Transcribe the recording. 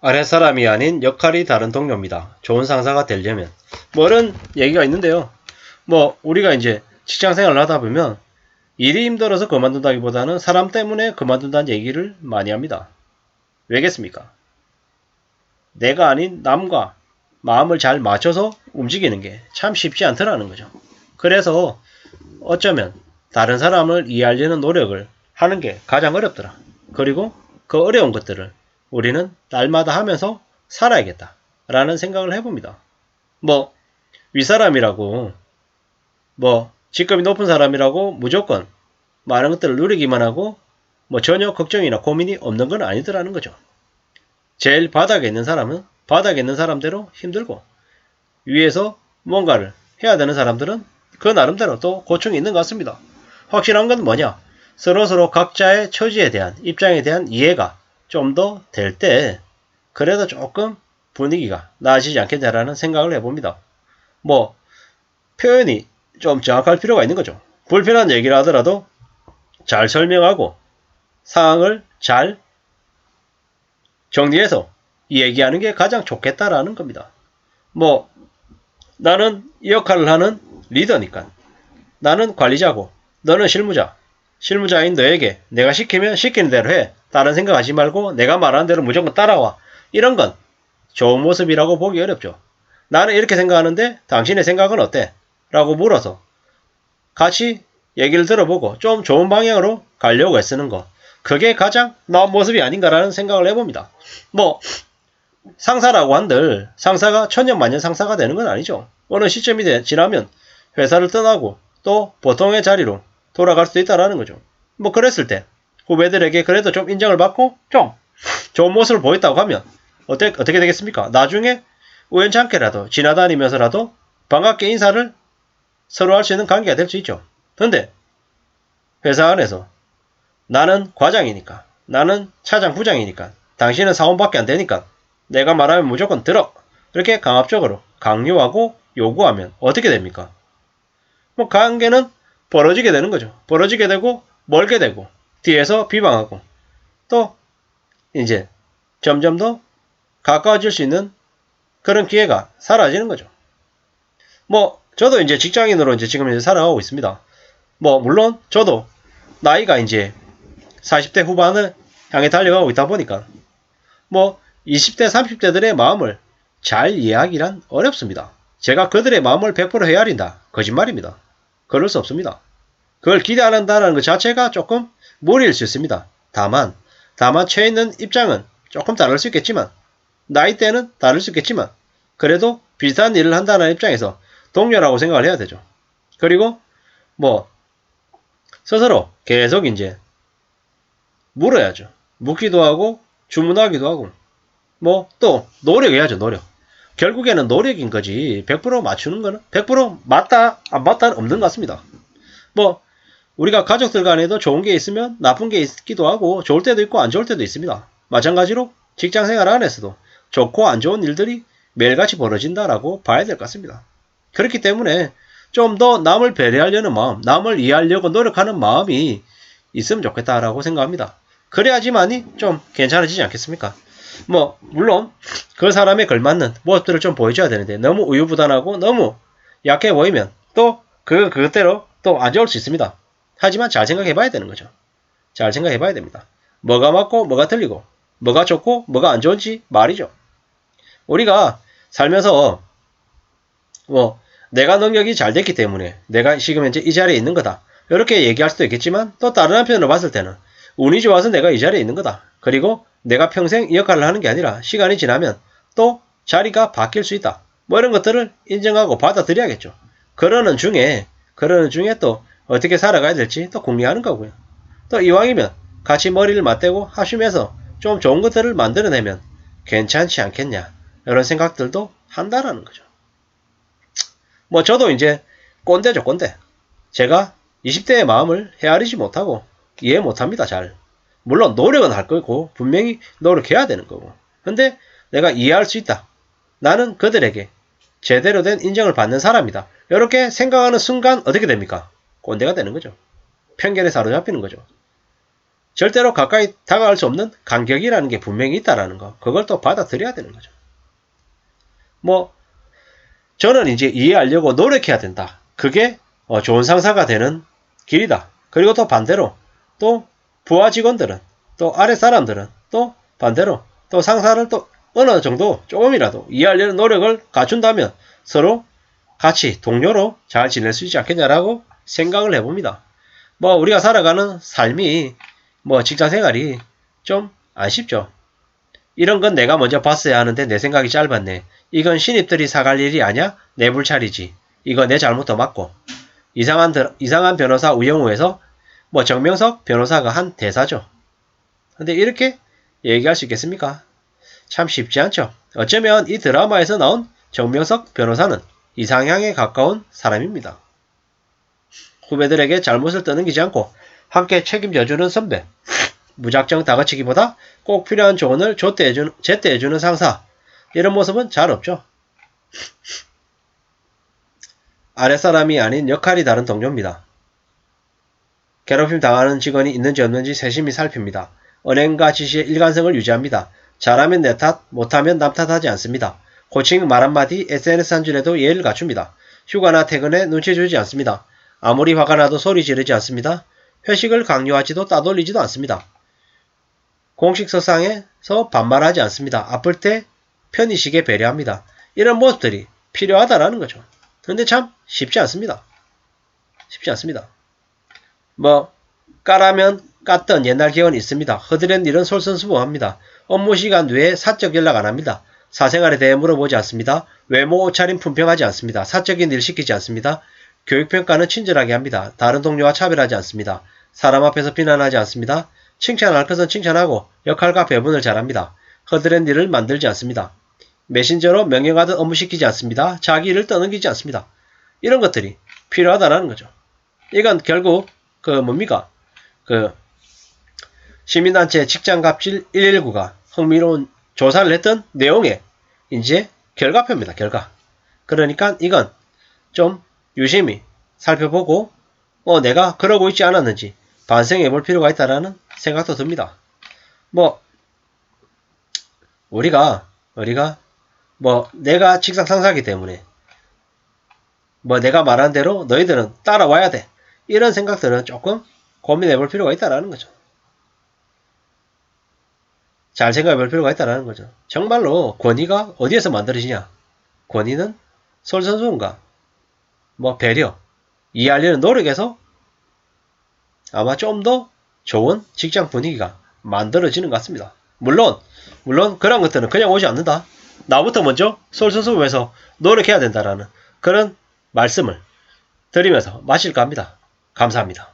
아랫사람이 아닌 역할이 다른 동료입니다. 좋은 상사가 되려면. 뭐 이런 얘기가 있는데요. 뭐 우리가 이제 직장 생활을 하다 보면 일이 힘들어서 그만둔다기보다는 사람 때문에 그만둔다는 얘기를 많이 합니다. 왜겠습니까? 내가 아닌 남과 마음을 잘 맞춰서 움직이는 게 참 쉽지 않더라는 거죠. 그래서 어쩌면 다른 사람을 이해하려는 노력을 하는 게 가장 어렵더라. 그리고 그 어려운 것들을 우리는 날마다 하면서 살아야겠다. 라는 생각을 해봅니다. 뭐, 윗사람이라고, 뭐, 직급이 높은 사람이라고 무조건 많은 것들을 누리기만 하고, 뭐 전혀 걱정이나 고민이 없는 건 아니더라는 거죠. 제일 바닥에 있는 사람은 바닥에 있는 사람대로 힘들고, 위에서 뭔가를 해야 되는 사람들은 그 나름대로 또 고충이 있는 것 같습니다. 확실한 건 뭐냐? 서로서로 각자의 처지에 대한 입장에 대한 이해가 좀 더 될 때 그래도 조금 분위기가 나아지지 않겠냐라는 생각을 해봅니다. 뭐 표현이 좀 정확할 필요가 있는 거죠. 불편한 얘기를 하더라도 잘 설명하고 상황을 잘 정리해서 얘기하는 게 가장 좋겠다라는 겁니다. 뭐 나는 이 역할을 하는 리더니까 나는 관리자고 너는 실무자 실무자인 너에게 내가 시키면 시키는 대로 해. 다른 생각하지 말고 내가 말하는 대로 무조건 따라와. 이런 건 좋은 모습이라고 보기 어렵죠. 나는 이렇게 생각하는데 당신의 생각은 어때? 라고 물어서 같이 얘기를 들어보고 좀 좋은 방향으로 가려고 애쓰는 거. 그게 가장 나은 모습이 아닌가라는 생각을 해봅니다. 뭐 상사라고 한들 상사가 천년만년 상사가 되는 건 아니죠. 어느 시점이 돼- 지나면 회사를 떠나고 또 보통의 자리로 돌아갈 수도 있다라는 거죠. 뭐 그랬을 때 후배들에게 그래도 좀 인정을 받고 좀 좋은 모습을 보였다고 하면 어때, 어떻게 되겠습니까? 나중에 우연찮게라도 지나다니면서라도 반갑게 인사를 서로 할 수 있는 관계가 될 수 있죠. 근데 회사 안에서 나는 과장이니까 나는 차장 부장이니까 당신은 사원밖에 안 되니까 내가 말하면 무조건 들어 이렇게 강압적으로 강요하고 요구하면 어떻게 됩니까? 뭐 관계는 벌어지게 되는 거죠. 벌어지게 되고 멀게 되고 뒤에서 비방하고 또 이제 점점 더 가까워질 수 있는 그런 기회가 사라지는 거죠. 뭐 저도 이제 직장인으로 이제 지금 이제 살아가고 있습니다. 뭐 물론 저도 나이가 이제 40대 후반을 향해 달려가고 있다 보니까 뭐 20대 30대들의 마음을 잘 이해하기란 어렵습니다. 제가 그들의 마음을 100% 헤아린다. 거짓말입니다. 그럴 수 없습니다. 그걸 기대한다는 것 자체가 조금 무리일 수 있습니다. 다만, 다만 처해 있는 입장은 조금 다를 수 있겠지만, 나이대는 다를 수 있겠지만, 그래도 비슷한 일을 한다는 입장에서 동료라고 생각을 해야 되죠. 그리고, 뭐, 스스로 계속 이제, 물어야죠. 묻기도 하고, 주문하기도 하고, 뭐, 또, 노력해야죠, 노력. 결국에는 노력인 거지, 100% 맞추는 거는, 100% 맞다, 안 맞다는 없는 것 같습니다. 뭐 우리가 가족들 간에도 좋은 게 있으면 나쁜 게 있기도 하고 좋을 때도 있고 안 좋을 때도 있습니다. 마찬가지로 직장 생활 안에서도 좋고 안 좋은 일들이 매일같이 벌어진다라고 봐야 될 것 같습니다. 그렇기 때문에 좀 더 남을 배려하려는 마음, 남을 이해하려고 노력하는 마음이 있으면 좋겠다라고 생각합니다. 그래야지만이 좀 괜찮아지지 않겠습니까? 뭐 물론 그 사람에 걸맞는 모습들을 좀 보여줘야 되는데 너무 우유부단하고 너무 약해 보이면 또 그 그대로 또 안 좋을 수 있습니다. 하지만 잘 생각해 봐야 되는 거죠. 잘 생각해 봐야 됩니다. 뭐가 맞고 뭐가 틀리고 뭐가 좋고 뭐가 안 좋은지 말이죠. 우리가 살면서 뭐 내가 능력이 잘 됐기 때문에 내가 지금 현재 이 자리에 있는 거다. 이렇게 얘기할 수도 있겠지만 또 다른 한편으로 봤을 때는 운이 좋아서 내가 이 자리에 있는 거다. 그리고 내가 평생 이 역할을 하는 게 아니라 시간이 지나면 또 자리가 바뀔 수 있다. 뭐 이런 것들을 인정하고 받아들여야겠죠. 그러는 중에 그러는 중에 또 어떻게 살아가야 될지 또 궁리하는 거고요. 또 이왕이면 같이 머리를 맞대고 하시면서 좀 좋은 것들을 만들어내면 괜찮지 않겠냐 이런 생각들도 한다라는 거죠. 뭐 저도 이제 꼰대죠 꼰대. 제가 20대의 마음을 헤아리지 못하고 이해 못합니다 잘. 물론 노력은 할 거고 분명히 노력해야 되는 거고. 근데 내가 이해할 수 있다. 나는 그들에게 제대로 된 인정을 받는 사람이다. 이렇게 생각하는 순간 어떻게 됩니까? 꼰대가 되는 거죠. 편견에 사로잡히는 거죠. 절대로 가까이 다가갈 수 없는 간격이라는 게 분명히 있다라는 거. 그걸 또 받아들여야 되는 거죠. 뭐 저는 이제 이해하려고 노력해야 된다. 그게 어, 좋은 상사가 되는 길이다. 그리고 또 반대로 또 부하 직원들은 또 아래 사람들은 또 반대로 또 상사를 또 어느 정도 조금이라도 이해하려는 노력을 갖춘다면 서로 같이 동료로 잘 지낼 수 있지 않겠냐라고 생각을 해봅니다. 뭐 우리가 살아가는 삶이 뭐 직장 생활이 좀 아쉽죠. 이런 건 내가 먼저 봤어야 하는데 내 생각이 짧았네. 이건 신입들이 사갈 일이 아니야? 내 불찰이지. 이거 내 잘못도 맞고. 이상한, 드- 이상한 변호사 우영우에서 뭐 정명석 변호사가 한 대사죠. 근데 이렇게 얘기할 수 있겠습니까? 참 쉽지 않죠. 어쩌면 이 드라마에서 나온 정명석 변호사는 이상향에 가까운 사람입니다. 후배들에게 잘못을 떠넘기지 않고 함께 책임져주는 선배. 무작정 다그치기보다 꼭 필요한 조언을 제때해주는, 제때해주는 상사. 이런 모습은 잘 없죠. 아랫사람이 아닌 역할이 다른 동료입니다. 괴롭힘 당하는 직원이 있는지 없는지 세심히 살핍니다. 언행과 지시의 일관성을 유지합니다. 잘하면 내 탓, 못하면 남 탓하지 않습니다. 고칭 말 한마디 SNS 한 줄에도 예의를 갖춥니다. 휴가나 퇴근에 눈치 주지 않습니다. 아무리 화가 나도 소리 지르지 않습니다. 회식을 강요하지도 따돌리지도 않습니다. 공식서상에서 반말하지 않습니다. 아플 때 쉬게 배려합니다. 이런 모습들이 필요하다라는 거죠. 근데 참 쉽지 않습니다. 쉽지 않습니다. 뭐 까라면 깠던 옛날 기억은 있습니다. 허드렛 일은 솔선수범합니다. 업무 시간 외에 사적 연락 안 합니다. 사생활에 대해 물어보지 않습니다. 외모 옷차림 품평하지 않습니다. 사적인 일 시키지 않습니다. 교육평가는 친절하게 합니다. 다른 동료와 차별하지 않습니다. 사람 앞에서 비난하지 않습니다. 칭찬할 것은 칭찬하고 역할과 배분을 잘합니다. 허드렛 일을 만들지 않습니다. 메신저로 명령하듯 업무 시키지 않습니다. 자기 일을 떠넘기지 않습니다. 이런 것들이 필요하다는 거죠. 이건 결국 그 뭡니까? 그 시민단체 직장갑질 119가 흥미로운 조사를 했던 내용의 이제 결과표입니다. 결과. 그러니까 이건 좀 유심히 살펴보고 어, 내가 그러고 있지 않았는지 반성해 볼 필요가 있다라는 생각도 듭니다. 뭐 우리가 우리가 뭐 내가 직장 상사기 때문에 뭐 내가 말한 대로 너희들은 따라와야 돼. 이런 생각들은 조금 고민해 볼 필요가 있다라는 거죠. 잘 생각해 볼 필요가 있다라는 거죠. 정말로 권위가 어디에서 만들어지냐? 권위는 솔선수범과 뭐 배려, 이해하려는 노력에서 아마 좀 더 좋은 직장 분위기가 만들어지는 것 같습니다. 물론, 물론 그런 것들은 그냥 오지 않는다. 나부터 먼저 솔선수범해서 노력해야 된다라는 그런 말씀을 드리면서 마실까 합니다. 감사합니다.